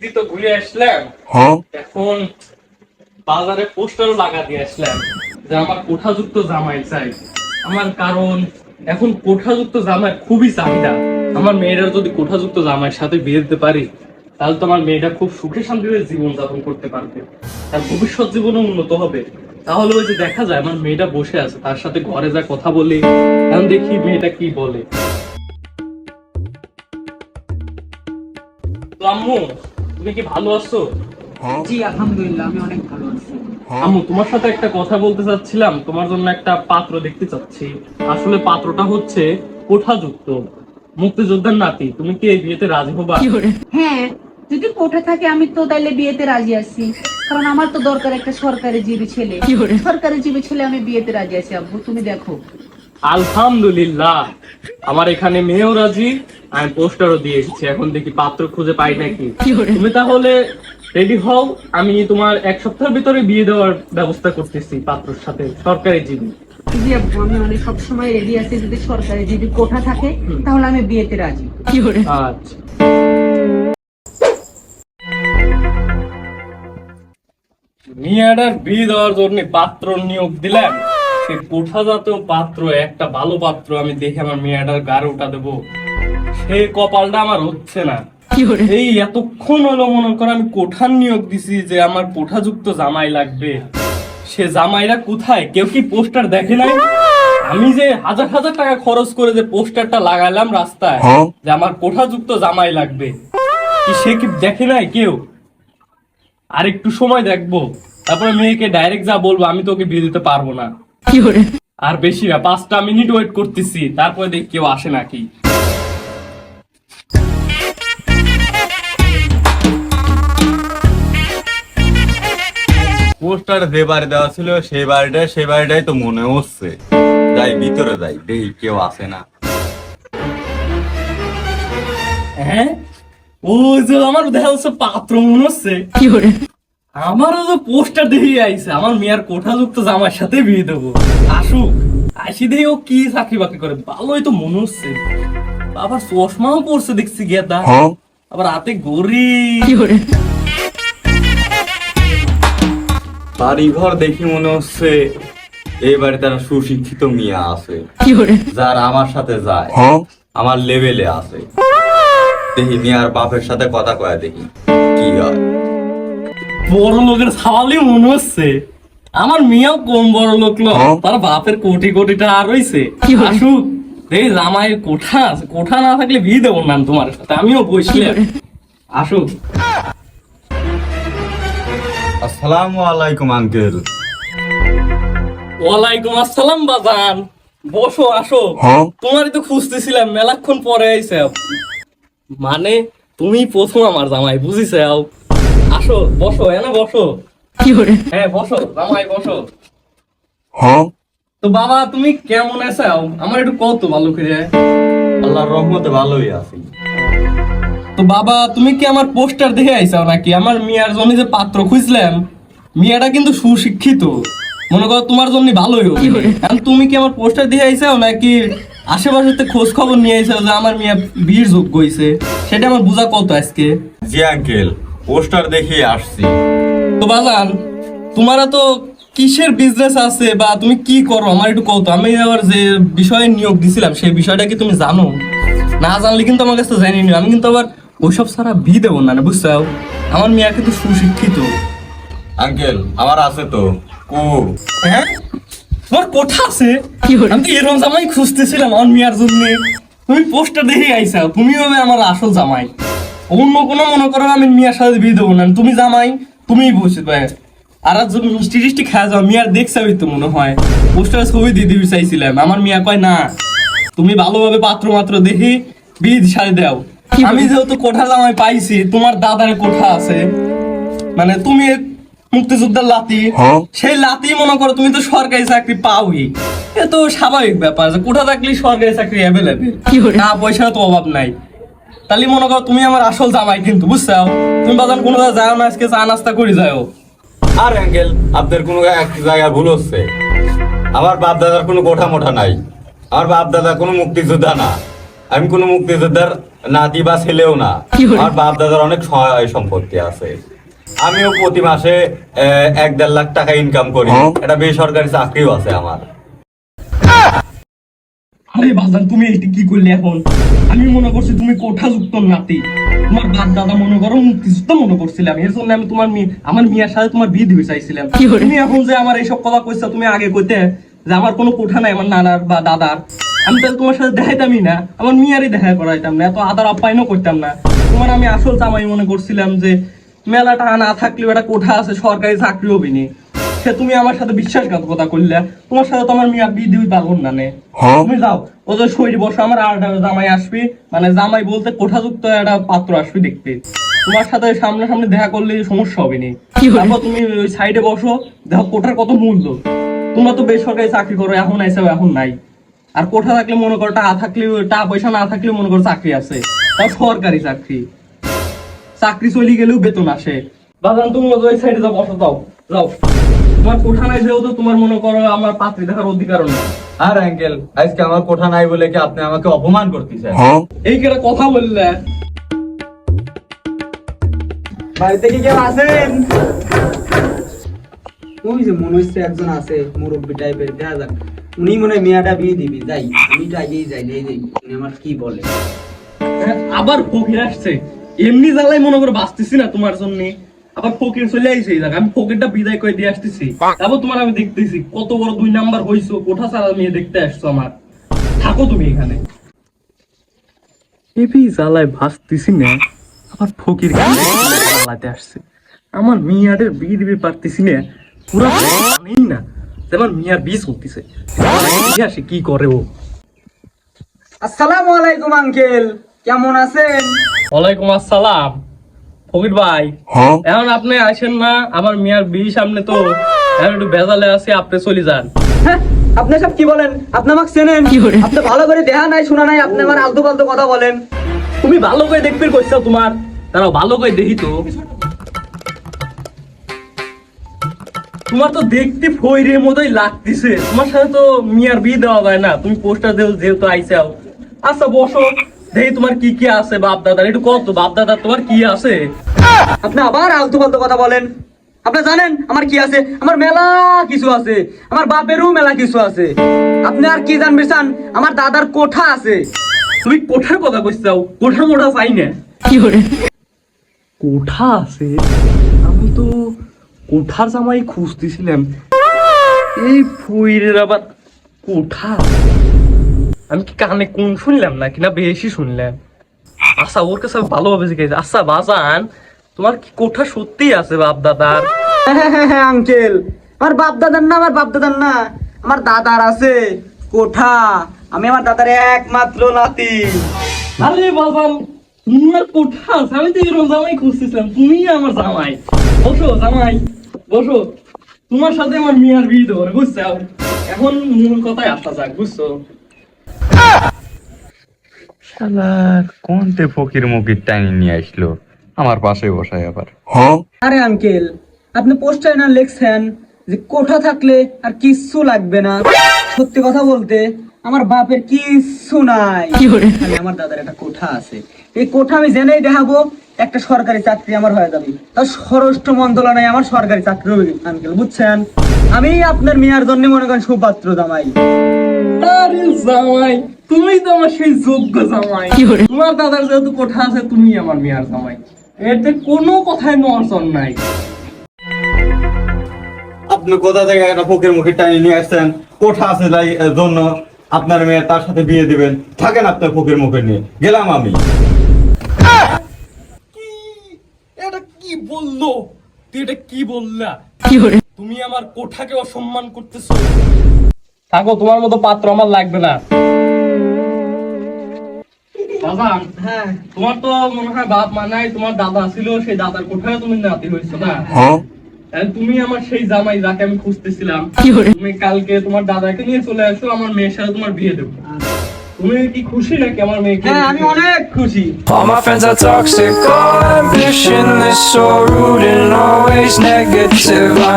দিয়ে তো ঘুরে আসলাম। এখন বাজারে পোস্টারও লাগা দিয়ে আসলাম যে আমার কোঠাযুক্ত জামাই চাই। আমার কারণ এখন কোঠাযুক্ত জামাই খুবই চাহিদা। আমার মেয়েরা যদি কোঠাযুক্ত জামাইয়ের সাথে বিয়ে দিতে পারি তাহলে তো আমার মেয়েটা খুব সুখে শান্তিতে জীবন যাপন করতে পারবে। তার ভবিষ্যৎ জীবনও উন্নত হবে। তাহলে ওই যে দেখা যায় আমার মেয়েটা বসে আছে তার সাথে ঘরে যা কথা বলি এখন দেখি মেয়েটা কি বলে। তো আম্মু তুমি কি ভালো আছো? জি আলহামদুলিল্লাহ আমি অনেক ভালো আছি। আম্মু তোমার সাথে একটা কথা বলতে চাচ্ছিলাম। তোমার জন্য একটা পাত্র দেখতে চাচ্ছি। আসলে পাত্রটা হচ্ছে কোঠাযুক্ত মুক্তিযোদ্ধার নাতি। তুমি কি এই বিয়েতে রাজি হবা? হ্যাঁ যদি কোঠা থাকে আমি তো তাইলে বিয়েতে রাজি আছি। কারণ আমার তো দরকার একটা সরকারি জীবী ছেলে। সরকারি জীবী ছেলে আমি বিয়েতে রাজি আছি আব্বু। তুমি দেখো। আলহামদুলিল্লাহ। আমার এখানে মেয়েও রাজি আমি পোস্টারও দিয়ে এসেছি। এখন দেখি পাত্র খুঁজে পাই নাকি। তুমি তাহলে রেডি হও আমি তোমার এক সপ্তাহের ভিতরে বিয়ে দেওয়ার ব্যবস্থা করতেছি পাত্রর সাথে সরকারি জীবী। জি আমি মানে সবসময় রেডি আছি যদি সরকারি যদি কোঠা থাকে তাহলে আমি বিয়েতে রাজি। কি আচ্ছা। মিয়াডার বিয়ে দেওয়ার জন্য পাত্র নিয়োগ দিলাম সে কোঠাজাত পাত্র একটা ভালো পাত্র আমি দেখে আমার মেয়াডার গাড়ে উঠা দেবো। সে কপালটা আমার হচ্ছে না। এই এতক্ষণ হলো মনে করো আমি কোঠার নিয়োগ দিছি যে আমার কোঠাযুক্ত জামাই লাগবে। সে জামাইরা কোথায়? কেউ কি পোস্টার দেখে নাই? আমি যে হাজার হাজার টাকা খরচ করে যে পোস্টারটা লাগাইলাম রাস্তায় যে আমার কোঠাযুক্ত জামাই লাগবে। কি সে কি দেখে নাই কেউ? আর একটু সময় দেখব। তারপরে মেয়েকে ডাইরেক্ট যা বলব আমি তোকে বিয়ে দিতে পারব না। আর বেশি না পাঁচটা মিনিট ওয়েট করতেছি তারপরে দেখ কেউ আসে নাকি। পোস্টার যে বাড়ি দেওয়া ছিল সেই বাড়িটাই সেই বাড়িটাই তো মনে হচ্ছে। যাই ভিতরে যাই দেখি কেউ আসে না। হ্যাঁ? ও যে আমার দেখা যাচ্ছে পাত্র মনে হচ্ছে। আমারও তো পোস্টার দেখে আইছে আমার মেয়ের কোঠাযুক্ত জামার সাথে বিয়ে দেবো। আসুক আসি দিয়ে ও কি চাকরি বাকরি করে ভালোই তো মনে হচ্ছে। আবার চশমাও পড়ছে দেখছি গেদা আবার হাতে গড়ি বাড়ি ঘর দেখি মনে হচ্ছে এই বাড়িতে একটা সুশিক্ষিত মিয়া আছে যার আমার সাথে যায় আমার লেভেলে আছে। দেখি মিয়ার বাপের সাথে কথা কয়া দেখি কি হয়? বড় লোকের সাওয়ালি মনে হচ্ছে। আমার মিয়াও কম বড় লোক লোক তার বাপের কোটি কোটি টাকা আসুক জামাইয়ের কোঠা আছে। কোঠা না থাকলে বিয়ে দেবো না তোমার সাথে। আমিও বসলাম আসুক। আসসালামু আলাইকুম আঙ্কেল। ওয়ালাইকুম আসসালাম বাজান। বসো আসো। তোমারই তো খুঁজতেছিলাম মেলাক্ষণ পরে আইছে মানে তুমি প্রথম আমার জামাই বুঝিস আসো বসো এনে বসো। হ্যাঁ বসো জামাই বসো। তো বাবা তুমি কেমন আছো? আমার একটু কত ভালো করে। আল্লাহর রহমতে ভালোই আছি। তো বাবা তুমি কি আমার পোস্টার দেখে আইসাও নাকি? আমার মিয়ার জন্য যে পাত্র খুঁজলাম মিয়াটা কিন্তু সুশিক্ষিত। মনে করো তোমার জন্য ভালোই হবে। এখন তুমি কি আমার পোস্টার দেখে আইসাও নাকি আশেপাশে খোঁজ খবর নিয়ে আইসাও যে আমার মিয়া বিয়ের যোগ্য হয়েছে সেটা আমার বোঝা কত আজকে? জি আঙ্কেল পোস্টার দেখে আসছি। তো বাজান তোমারা তো কিসের বিজনেস আছে বা তুমি কি করো? আমার একটু কত আমি আবার যে বিষয়ে নিয়োগ দিছিলাম সেই বিষয়টা কি তুমি জানো? না জানলে কিন্তু আমার কাছে জানি না আমি কিন্তু আবার ওইসব ছাড়া বি দেবো না না বুঝছ? আমার মেয়ে কিন্তু সুশিক্ষিত। আঙ্কেল আমার আছে তো কু হ্যাঁ? তোমার কোঠা আছে? আমি তো এরকম জামাই খুঁজতেছিলাম আমার মেয়ার জন্য। তুমি পোস্টার দেখে আইসাও তুমি হবে আমার আসল জামাই। অন্য কোনো মনে করো আমি মিয়ার সাথে বিয়ে দেবো না। তুমি জামাই তুমিই বসে ভাই আর আজ যদি মিষ্টি টিষ্টি খাওয়া যাও মিয়ার দেখছে তো মনে হয়। পোস্টার ছবি দিয়ে দিবি চাইছিলাম। আমার মিয়া কয় না তুমি ভালোভাবে পাত্র মাত্র দেখি বিয়ে সাথে দাও। আমি যেহেতু কোঠা জামাই পাইছি তোমার দাদার কোঠা আছে। মানে তুমি মুক্তিযোদ্ধার লাতি। সেই লাতি মনে করো তুমি তো সরকারি চাকরি পাওই। এ তো স্বাভাবিক ব্যাপার যে কোথা থাকলে সরকারি চাকরি অ্যাভেলেবেল না পয়সা তো অভাব নাই। তাহলে মনে করো তুমি আমার আসল জামাই কিন্তু বুঝছ? তুমি বাজান কোনো যাও না আজকে চা নাস্তা করে যাও। আর আঙ্কেল আপনাদের কোনো এক জায়গায় ভুল হচ্ছে। আমার বাপ দাদার কোনো কোঠা মোঠা নাই। আমার বাপ দাদা কোনো মুক্তিযোদ্ধা না। আমি কোনো মুক্তিযোদ্ধার নাতি বা ছেলেও না। আমার বাপ দাদার অনেক সহায় সম্পত্তি আছে। আমিও প্রতি মাসে আহ, এক দেড় লাখ টাকা ইনকাম করি। এটা বেসরকারি চাকরিও আছে আমার। আরে বাজান তুমি এইটা কি করলে এখন? আমি মনে করছি তুমি কোঠা যুক্ত নাতি। তোমার বাপ দাদা মনে করো মুক্তিযুদ্ধ মনে করছিলাম। এর জন্য আমি তোমার আমার মিয়ার সাথে তোমার বিয়ে দিতে চাইছিলাম। তুমি এখন যে আমার এইসব কথা কইছো তুমি আগে কইতে যে আমার কোনো কোঠা নাই আমার নানার বা দাদার। আমি তাহলে তোমার সাথে দেখাইতামই না। আমার মিয়ারই দেখা করাইতাম না। এত আদার আপ্যায়নও করতাম না। তোমার আমি আসল জামাই মনে করছিলাম যে মেলা টাকা না থাকলেও একটা কোঠা আছে সরকারি চাকরি হবি নি সে তুমি আমার সাথে বিশ্বাসঘাতকতা করলে? তোমার সাথে তো আমার মিয়া বিয়ে দিবি পারব না নে। তুমি যাও ও যে শরীর বসো আমার আর একটা জামাই আসবি। মানে জামাই বলতে কোঠাযুক্ত একটা পাত্র আসবি দেখতে। তোমার সাথে সামনাসামনি দেখা করলে সমস্যা হবে নি। তারপর তুমি ওই সাইডে বসো দেখো কোঠার কত মূল্য। তোমরা তো বেসরকারি চাকরি করো এখন আইসা এখন নাই। আর কোঠা থাকলে মনে করো টাকা পয়সা না থাকলে মনে করো চাকরি আছে। তাও সরকারি চাকরি। চাকরি চলে গেলেও বেতন আসে। বাজান তুমি ওই সাইডে যাও বসো যাও যাও। তোমার কোঠা নাই যেহেতু তোমার মনে করো আমার পাত্রী দেখার অধিকার নেই। আর আজকে আমার কোঠা নাই বলে কি আপনি আমাকে অপমান করতেছেন? এই কেটা কথা বললে। বাড়িতে কি কেউ আছেন? ওই যে মনে হচ্ছে একজন আছে মুরব্বী টাইপের দেখা যাক। উনি মনে হয় মেয়াটা বিয়ে দিবি যাই আমি তো আগেই যাই এই যে উনি আমার কি বলে? আবার ফকির আসছে। এমনি জ্বালাই মনে করে বাঁচতেছি না তোমার জন্য। আবার ফকির চলে আইছে এই আমি ফকিরটা বিদায় করে দিয়ে আসতেছি। তারপর তোমার আমি দেখতেছি কত বড় দুই নাম্বার হইছো কোঠা মেয়ে দেখতে আসছো আমার? থাকো তুমি এখানে। এবি জ্বালায় ভাসতেছি না আবার ফকির জ্বালাতে আসছে? আমার মিয়াদের বিয়ে দিবে পারতেছি না পুরা জানেই না যে আমার মিয়ার বিয়ে চলতেছে আসে কি করে ও? আসসালামু আলাইকুম আঙ্কেল। কেমন আছেন? ওয়ালাইকুম আসসালাম। ফকির ভাই এখন আপনি আসেন না আমার মিয়ার বিয়ে সামনে তো। এখন একটু ভেজালে আছে আপনি চলে যান। হ্যাঁ আপনি সব কি বলেন? আপনি আমাকে চেনেন? আপনি ভালো করে দেখা নাই শোনা নাই আপনি আমার আলতু কথা বলেন। তুমি ভালো করে দেখতে কইছো তোমার তারা ভালো করে দেখি তো। তোমার তো দেখতে ফইরের মতোই লাগতেছে। তোমার সাথে তো মিয়ার বিয়ে দেওয়া যায় না তুমি পোস্টার দেও যেহেতু আইসাও আচ্ছা বসো। দেখি তোমার কি কি আছে বাপ দাদার একটু কত বাপ দাদা তোমার কি আছে? আপনি আবার আলতু ফালতু কথা বলেন। আপনি জানেন আমার কি আছে? আমার মেলা কিছু আছে। আমার বাপেরও মেলা কিছু আছে। আপনি আর কি জানবে চান? আমার দাদার কোঠা আছে। তুমি কোঠার কথা কইছাও কোঠা মোঠা চাই না। কোঠা আছে? আমি তো কোঠার জামাই খুঁজতেছিলাম। এই ফুইরের আবার কোঠা আমি কি কানে কোন শুনলাম না কিনা বেশি শুনলাম। আচ্ছা ওর কাছে ভালোভাবে জিজ্ঞেস আচ্ছা বাজান তোমার কি কোঠা সত্যি আছে বাপ দাদার হ্যাঁ হ্যাঁ হ্যাঁ আঙ্কেল। আমার বাপ দাদার না আমার বাপ দাদার না। আমার দাদার আছে কোঠা। আমি আমার দাদার একমাত্র নাতি। আরে বাবান তোমার কোঠা আছে। আমি তো এরকম জামাই খুঁজতেছিলাম। তুমি আমার জামাই। বসো জামাই বসো। তোমার সাথে আমার মিয়ার বিয়ে দেবো বুঝছ? এখন মূল কথায় আসা যাক বুঝছ? শালার কোনতে ফকির মুকির টাইনি নিয়ে আসলো? আমার পাশে বসায় আবার। আরে আঙ্কেল আপনি পোস্টারে না লিখছেন যে কোঠা থাকলে আর কিচ্ছু লাগবে না। সত্যি কথা বলতে আমার বাপের কিচ্ছু নাই। আমার দাদার একটা কোঠা আছে। এই কোঠা আমি জেনেই দেখাবো একটা সরকারি চাকরি আমার হয়ে যাবে। তাও স্বরাষ্ট্র মন্ত্রণালয়ে আমার সরকারি চাকরি হবে আঙ্কেল বুঝছেন? আমি আপনার মেয়ার জন্য মনে করেন সুপাত্র জামাই। আরে জামাই তুমি তো আমার সেই যোগ্য জামাই। তোমার দাদার যেহেতু কোঠা আছে তুমি আমার মিয়ার জামাই। এতে কোনো কথাই নড়চড় নাই। আপনি কোথা থেকে একটা ফকির মুখির টাইনি নিয়ে আসছেন? কোঠা আছে তাই জন্য আপনার মেয়ে তার সাথে বিয়ে দিবেন। থাকেন আপনার ফকির মুখে নিয়ে। গেলাম আমি। কি বলল? তুই এটা কি বললা? তুমি আমার কোঠাকে অসম্মান করতেছো। থাকো তোমার মতো পাত্র আমার লাগবে না। হ্যাঁ। তোমার তো মনে হয় বাপ মা নাই তোমার দাদা ছিল সেই দাদার কোঠায় তুমি নাতি হয়েছো না? তুমি আমার সেই জামাই যাকে আমি খুঁজতেছিলাম তুমি কালকে তোমার দাদাকে নিয়ে চলে আসো আমার মেয়ের সাথে তোমার বিয়ে দেবো। তুমি কি খুশি নাকি আমার মেয়েকে হ্যাঁ আমি অনেক খুশি All my friends are toxic, all ambitionless, so rude and always negative. I